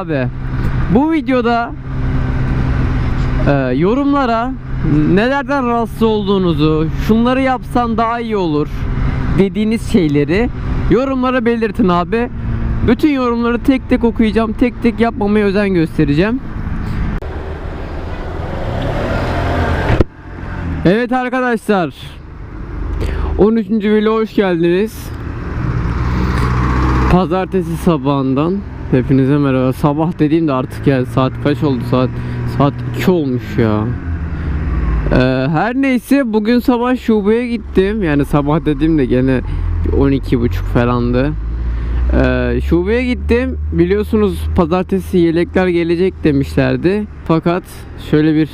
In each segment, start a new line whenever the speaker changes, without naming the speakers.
Abi bu videoda e, yorumlara nelerden rahatsız olduğunuzu, şunları yapsan daha iyi olur dediğiniz şeyleri yorumlara belirtin abi. Bütün yorumları tek tek okuyacağım, tek tek yapmamaya özen göstereceğim. Evet arkadaşlar. 13. vlog'a hoş geldiniz. Pazartesi sabahından hepinize merhaba. Sabah dediğimde artık ya saat kaç oldu? Saat saat 2 olmuş ya. Ee, her neyse bugün sabah şubeye gittim. Yani sabah dediğimde gene 12.30 falandı. Ee, şubeye gittim. Biliyorsunuz pazartesi yelekler gelecek demişlerdi. Fakat şöyle bir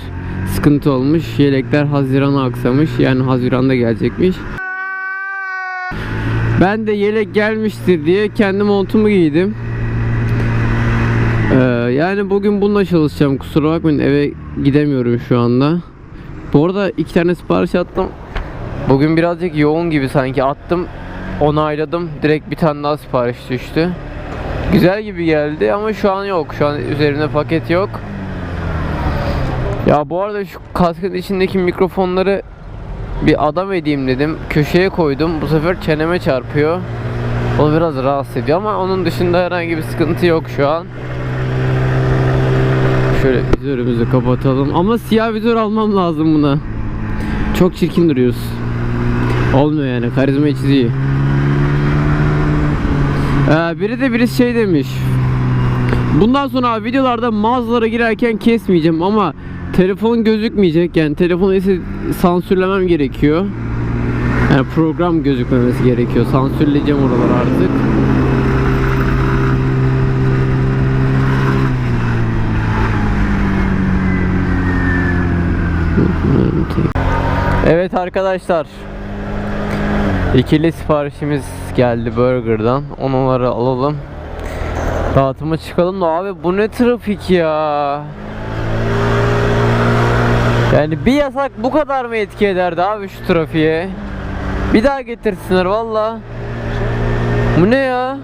sıkıntı olmuş. Yelekler Haziran'a aksamış. Yani Haziran'da gelecekmiş. Ben de yelek gelmiştir diye kendi montumu giydim. Yani bugün bununla çalışacağım. Kusura bakmayın eve gidemiyorum şu anda. Bu arada iki tane sipariş attım. Bugün birazcık yoğun gibi sanki attım. Onayladım. Direkt bir tane daha sipariş düştü. Güzel gibi geldi ama şu an yok. Şu an üzerinde paket yok. Ya bu arada şu kaskın içindeki mikrofonları bir adam edeyim dedim. Köşeye koydum. Bu sefer çeneme çarpıyor. O biraz rahatsız ediyor ama onun dışında herhangi bir sıkıntı yok şu an. Şöyle vizörümüzü kapatalım. Ama siyah vizör almam lazım buna. Çok çirkin duruyoruz. Olmuyor yani. Karizma çiziyor. Ee, biri de birisi şey demiş. Bundan sonra videolarda mağazalara girerken kesmeyeceğim ama telefon gözükmeyecek yani telefonu ise sansürlemem gerekiyor. Yani program gözükmemesi gerekiyor. Sansürleyeceğim oraları artık. Evet arkadaşlar. İkili siparişimiz geldi burgerdan. Onları alalım. Dağıtıma çıkalım da abi bu ne trafik ya. Yani bir yasak bu kadar mı etki ederdi abi şu trafiğe? Bir daha getirsinler valla. Bu ne ya?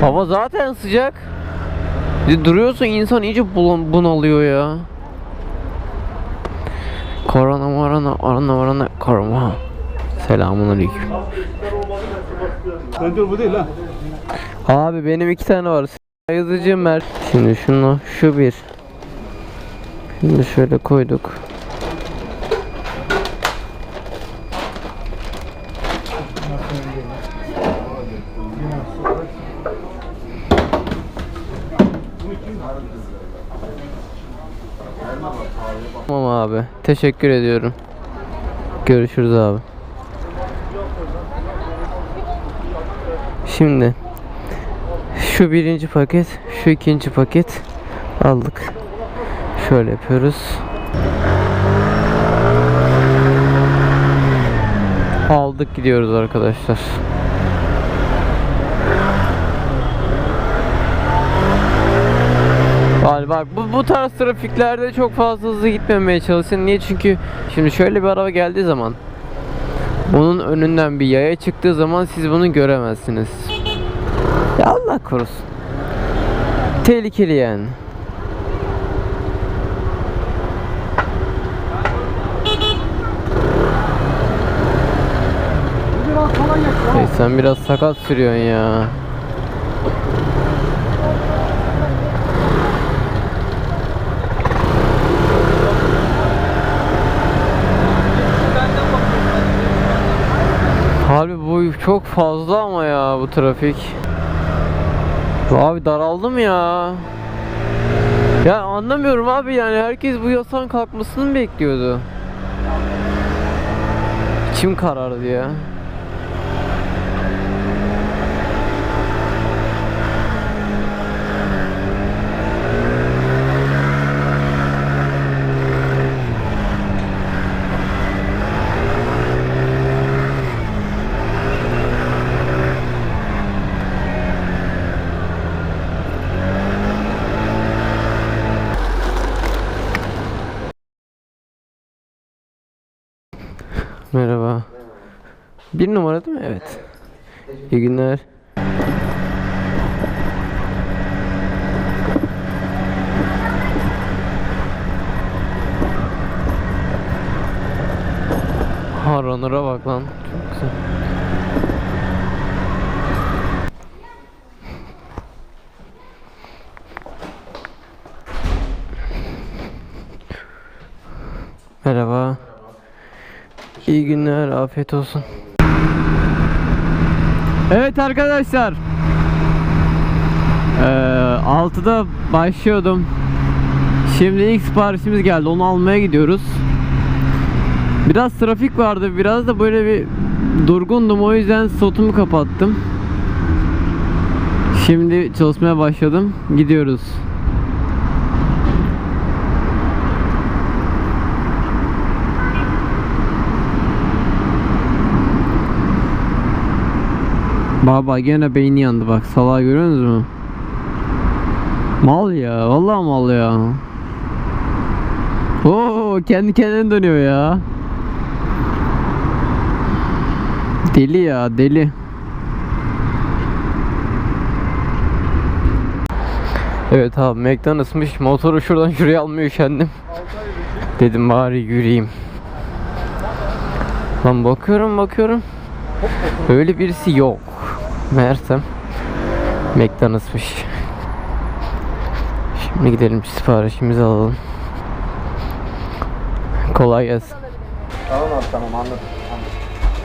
Hava zaten sıcak. Duruyorsun insan iyice bun- bunalıyor ya. Korona morona orana orana korona. Selamun aleyküm.
Bence bu değil ha.
Abi benim iki tane var. Yazıcı Mert. Şimdi şunu şu bir. Şimdi şöyle koyduk. Tamam abi. Teşekkür ediyorum. Görüşürüz abi. Şimdi şu birinci paket, şu ikinci paket aldık. Şöyle yapıyoruz. Aldık gidiyoruz arkadaşlar. Yani bak bu, tarz trafiklerde çok fazla hızlı gitmemeye çalışın. Niye? Çünkü şimdi şöyle bir araba geldiği zaman bunun önünden bir yaya çıktığı zaman siz bunu göremezsiniz. Ya Allah korusun. Tehlikeli yani. Sen biraz sakat sürüyorsun ya. Abi bu çok fazla ama ya bu trafik. Abi daraldım ya. Ya anlamıyorum abi yani herkes bu yasan kalkmasını bekliyordu? İçim karardı ya. Bir numara değil mi? Evet. İyi günler. Ha bak lan. Çok güzel. Merhaba. İyi günler, afiyet olsun. Evet arkadaşlar. Ee, 6'da başlıyordum. Şimdi ilk siparişimiz geldi. Onu almaya gidiyoruz. Biraz trafik vardı. Biraz da böyle bir durgundum. O yüzden slotumu kapattım. Şimdi çalışmaya başladım. Gidiyoruz. Baba gene beyni yandı bak. Salağı görüyorsunuz mu? Mal ya. Vallahi mal ya. Oo kendi kendine dönüyor ya. Deli ya deli. Evet abi Mac'den ısmış motoru şuradan şuraya almaya üşendim. Dedim bari yürüyeyim. Lan bakıyorum bakıyorum. Öyle birisi yok. Meğersem Mac'den ısmış. Şimdi gidelim siparişimizi alalım. Kolay gelsin.
Tamam abi tamam anladım. anladım.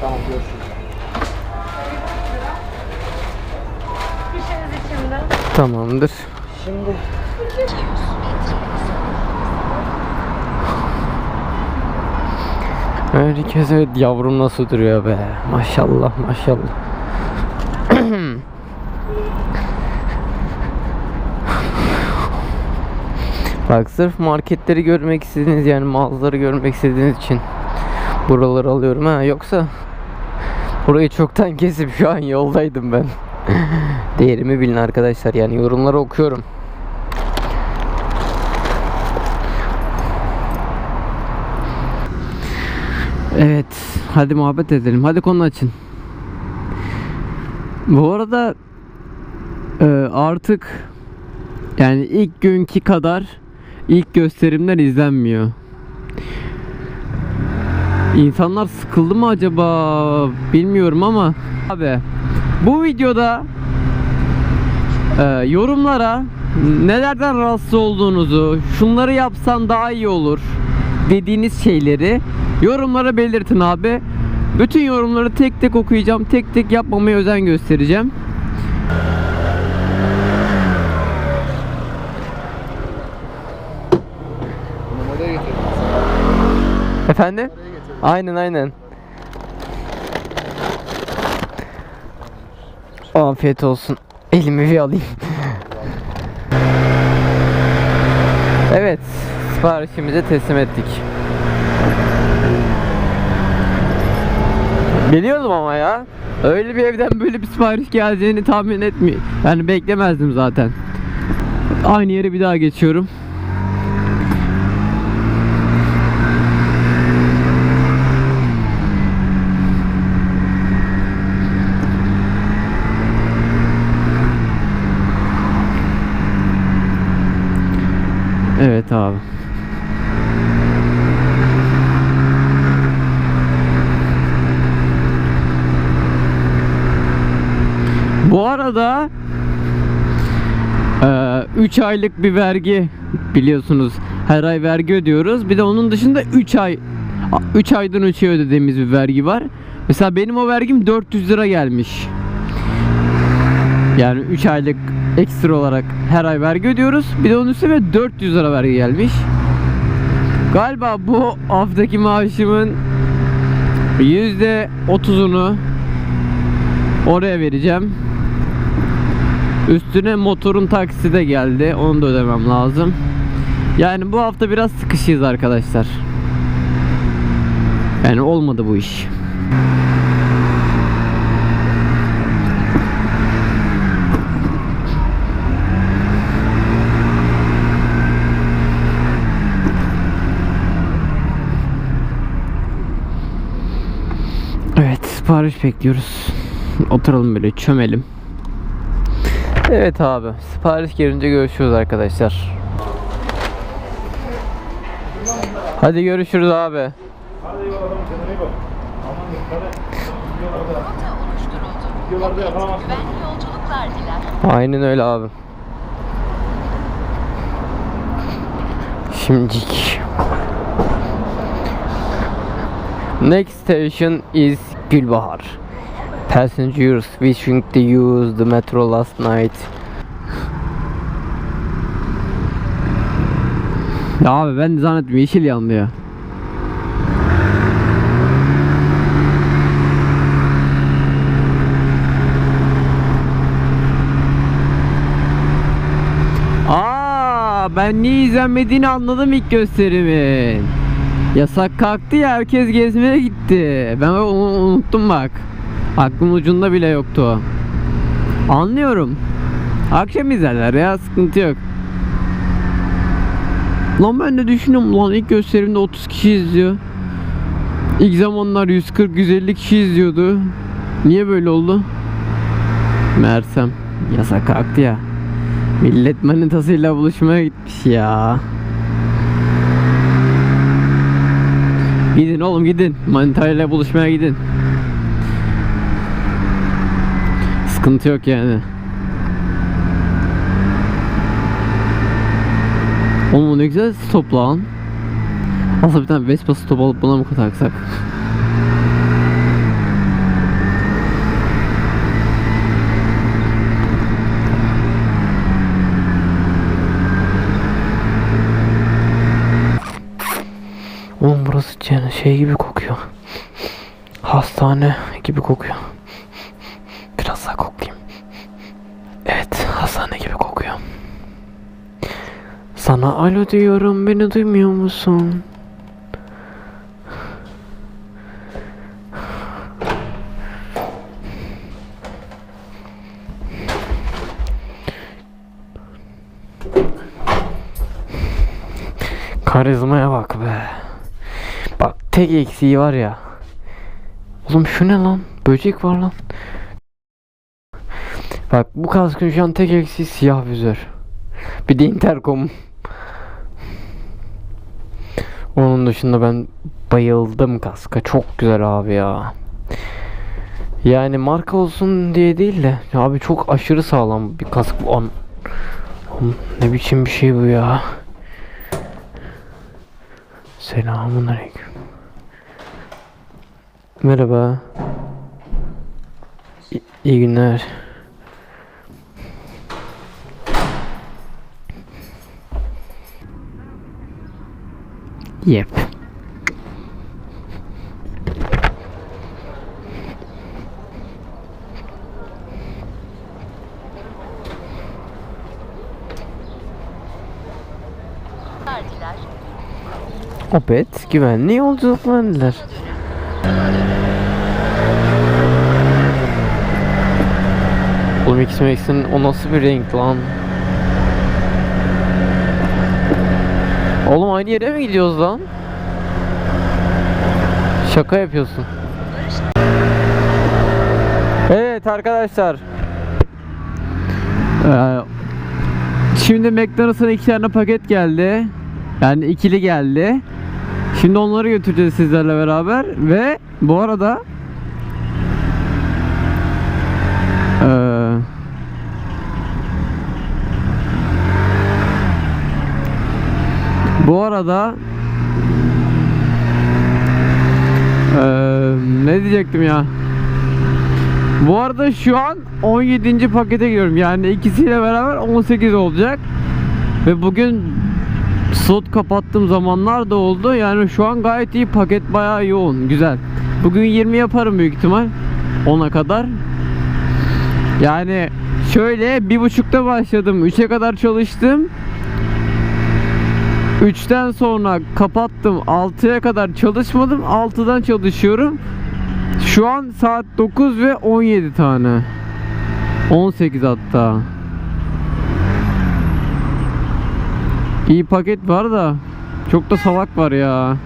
Tamam görüşürüz.
Tamamdır.
Şimdi
Herkes evet yavrum nasıl duruyor be. Maşallah maşallah. Bak sırf marketleri görmek istediğiniz yani mağazaları görmek istediğiniz için buraları alıyorum ha yoksa burayı çoktan kesip şu an yoldaydım ben. Değerimi bilin arkadaşlar yani yorumları okuyorum. Evet, hadi muhabbet edelim. Hadi konu açın. Bu arada e, artık yani ilk günkü kadar ilk gösterimler izlenmiyor. İnsanlar sıkıldı mı acaba bilmiyorum ama abi bu videoda e, yorumlara nelerden rahatsız olduğunuzu, şunları yapsan daha iyi olur dediğiniz şeyleri yorumlara belirtin abi. Bütün yorumları tek tek okuyacağım. Tek tek yapmamaya özen göstereceğim. Efendim? Aynen aynen. Afiyet olsun. Elimi bir alayım. evet, siparişimizi teslim ettik. Biliyordum ama ya. Öyle bir evden böyle bir sipariş geleceğini tahmin etmi. Yani beklemezdim zaten. Aynı yere bir daha geçiyorum. Evet abi. Bu arada 3 aylık bir vergi biliyorsunuz. Her ay vergi ödüyoruz. Bir de onun dışında 3 ay 3 aydan 3'e ödediğimiz bir vergi var. Mesela benim o vergim 400 lira gelmiş. Yani 3 aylık ekstra olarak her ay vergi ödüyoruz. Bir de onun üstüne 400 lira vergi gelmiş. Galiba bu haftaki maaşımın %30'unu oraya vereceğim. Üstüne motorun taksisi de geldi. Onu da ödemem lazım. Yani bu hafta biraz sıkışıyız arkadaşlar. Yani olmadı bu iş. Evet sipariş bekliyoruz. Oturalım böyle çömelim. Evet abi sipariş gelince görüşürüz arkadaşlar. Hadi görüşürüz abi. Aynen öyle abi. Şimdilik. Next station is Gülbahar. Passengers wishing to use the metro last night. Ya abi ben zannettim yeşil yandı ya. Aa, ben niye izlenmediğini anladım ilk gösterimin. Yasak kalktı ya herkes gezmeye gitti. Ben onu unuttum bak. Aklımın ucunda bile yoktu. Anlıyorum. Akşam izlerler ya sıkıntı yok. Lan ben de düşünüyorum lan ilk gösterimde 30 kişi izliyor. İlk zamanlar 140-150 kişi izliyordu. Niye böyle oldu? Mersem yasak kalktı ya. Millet manitasıyla buluşmaya gitmiş ya. Gidin oğlum gidin. Manitayla buluşmaya gidin. Sıkıntı yok yani. Oğlum ne güzel stop lan. Aslında bir tane Vespa stop alıp buna mı taksak? Oğlum burası şey gibi kokuyor. Hastane gibi kokuyor. Biraz daha koklayayım. Evet, hastane gibi kokuyor. Sana alo diyorum, beni duymuyor musun? Tek eksiği var ya. Oğlum şu ne lan? Böcek var lan. Bak bu kaskın şu an tek eksiği siyah vizör. Bir de intercom. Onun dışında ben bayıldım kaska. Çok güzel abi ya. Yani marka olsun diye değil de abi çok aşırı sağlam bir kask bu an. Ne biçim bir şey bu ya. Selamun aleyküm. Merhaba. İ- iyi günler. Yep. Opet güvenli yolculuklar diler. Oğlum X Max'in o nasıl bir renk lan? Oğlum aynı yere mi gidiyoruz lan? Şaka yapıyorsun. Evet arkadaşlar. Ee, şimdi McDonald's'ın iki tane paket geldi. Yani ikili geldi. Şimdi onları götüreceğiz sizlerle beraber ve bu arada bu arada eee ne diyecektim ya bu arada şu an 17. pakete giriyorum yani ikisiyle beraber 18 olacak ve bugün slot kapattığım zamanlar da oldu. Yani şu an gayet iyi. Paket bayağı yoğun. Güzel. Bugün 20 yaparım büyük ihtimal. 10'a kadar. Yani şöyle bir buçukta başladım. 3'e kadar çalıştım. 3'ten sonra kapattım. 6'ya kadar çalışmadım. 6'dan çalışıyorum. Şu an saat 9 ve 17 tane. 18 hatta. İyi paket var da çok da salak var ya.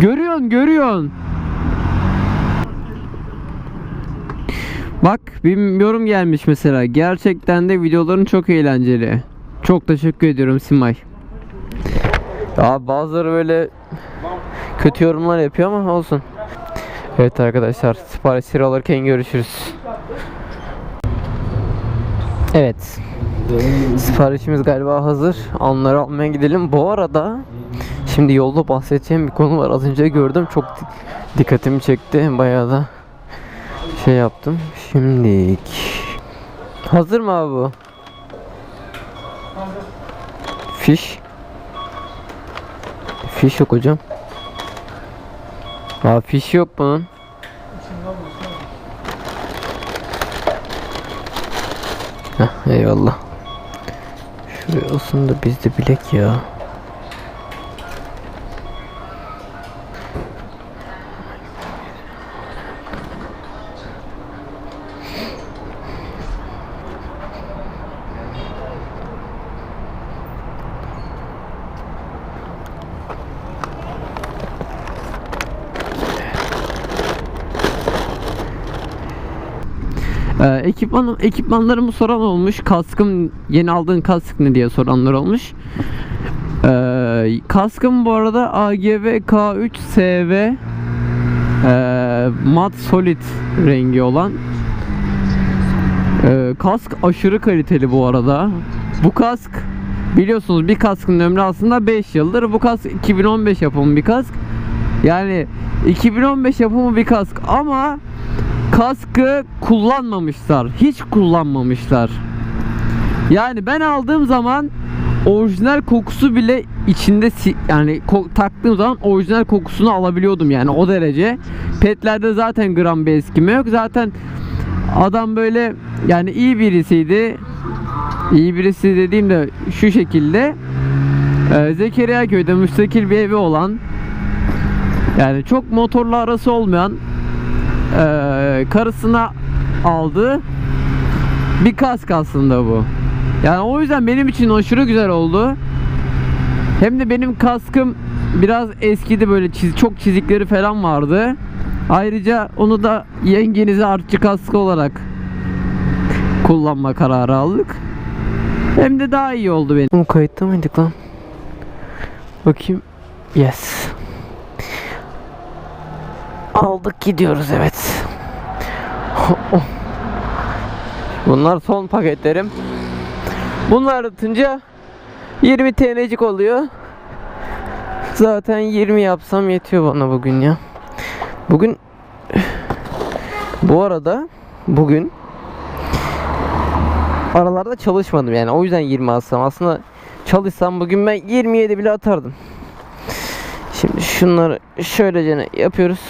Görüyorsun, görüyorsun. Bak bir yorum gelmiş mesela. Gerçekten de videoların çok eğlenceli. Çok teşekkür ediyorum Simay. Ya bazıları böyle kötü yorumlar yapıyor ama olsun. Evet arkadaşlar siparişleri alırken görüşürüz. Evet. Siparişimiz galiba hazır. Onları almaya gidelim. Bu arada şimdi yolda bahsedeceğim bir konu var. Az önce gördüm. Çok di- dikkatimi çekti. Bayağı da şey yaptım. Şimdilik. Hazır mı abi bu? Fiş. Fiş yok hocam. Aa fiş yok bunun. Heh, eyvallah. Şuraya olsun da biz de bilek ya. Ee, ekipmanım, ekipmanlarımı soran olmuş. Kaskım yeni aldığın kask ne diye soranlar olmuş. Ee, kaskım bu arada AGV K3 SV ee, mat solid rengi olan. Ee, kask aşırı kaliteli bu arada. Bu kask biliyorsunuz bir kaskın ömrü aslında 5 yıldır. Bu kask 2015 yapımı bir kask. Yani 2015 yapımı bir kask ama kaskı kullanmamışlar. Hiç kullanmamışlar. Yani ben aldığım zaman orijinal kokusu bile içinde yani taktığım zaman orijinal kokusunu alabiliyordum yani o derece. Petlerde zaten gram bir eskime yok. Zaten adam böyle yani iyi birisiydi. İyi birisi dediğimde şu şekilde e, Zekeriya köyde müstakil bir evi olan yani çok motorla arası olmayan eee, karısına aldığı bir kask aslında bu. Yani o yüzden benim için aşırı güzel oldu. Hem de benim kaskım biraz eskidi böyle çiz, çok çizikleri falan vardı. Ayrıca onu da yengenize artçı kaskı olarak kullanma kararı aldık. Hem de daha iyi oldu benim. Bu kayıtta mıydık lan? Bakayım. Yes. Aldık gidiyoruz evet. Bunlar son paketlerim. Bunlar atınca 20 TL'cik oluyor. Zaten 20 yapsam yetiyor bana bugün ya. Bugün bu arada bugün aralarda çalışmadım yani o yüzden 20 alsam aslında çalışsam bugün ben 27 bile atardım. Şimdi şunları şöylece yapıyoruz.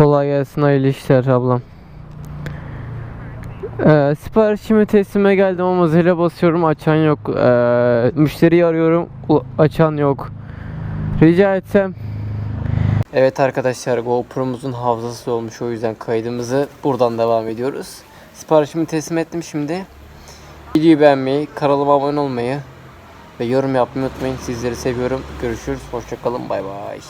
Kolay gelsin hayırlı işler ablam. Ee, siparişimi teslime geldim ama zile basıyorum açan yok. Ee, müşteriyi arıyorum açan yok. Rica etsem. Evet arkadaşlar GoPro'muzun hafızası olmuş o yüzden kaydımızı buradan devam ediyoruz. Siparişimi teslim ettim şimdi. Videoyu beğenmeyi, kanalıma abone olmayı ve yorum yapmayı unutmayın. Sizleri seviyorum. Görüşürüz. Hoşçakalın. Bay bay.